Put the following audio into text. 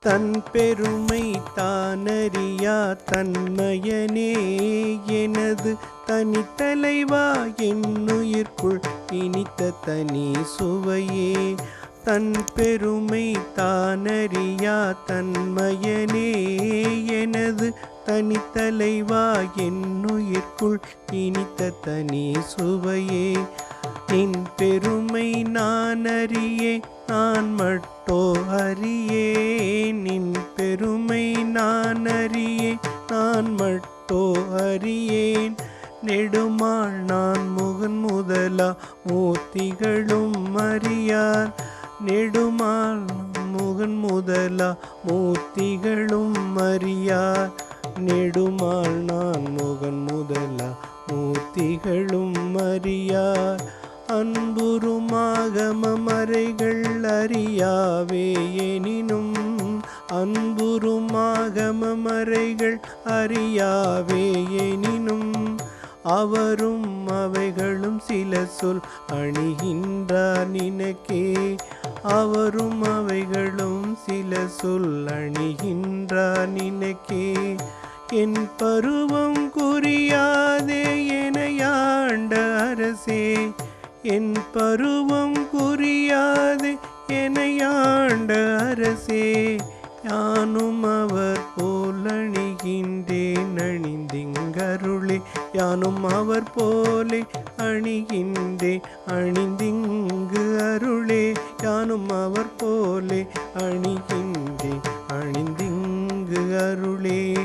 தன் பெருமை தானறியா தன்மயனே எனது தனித்தலைவா என்னுயிர்க்குள் இனித்த தனி சுவையே. தன் பெருமை தானறியா தன்மயனே எனது தனித்தலைவா என்னுயிர்க்குள் இனித்த தனி சுவையே. நின் பெருமை நான் அறியே நான் மட்டோ அறியே. நின் பெருமை நான் அறியே நான் மட்டோ அறியேன். நெடுமாள் நான் முகன் முதலா மூர்த்திகளும் அறியார். நெடுமாள் முகன் முதலா மூர்த்திகளும் அறியார். நெடுமாள் நான் முகன் முதலா மூர்த்திகளும் அறியார். அன்புருமாகம மறைகள் அறியாவே எனினும் அன்புருமாகம மறைகள் அறியாவே எனினும் அவரும் அவைகளும் சில சொல் அணிகின்றார் நினக்கே. அவரும் அவைகளும் சில சொல் அணிகின்றார் நினக்கே. என் பருவம் குறியாதே எனையாண்ட அரசே. என் பருவம் குறியாது எனையாண்ட அரசே. யானும் அவர் போல் அணிகின்றேன் அணிந்திங்கருளே. யானும் அவர் போலே அணிகின்றேன் அணிந்திங்கு அருளே. யானும் அவர் போலே அணிகின்றேன் அணிந்திங்கு அருளே.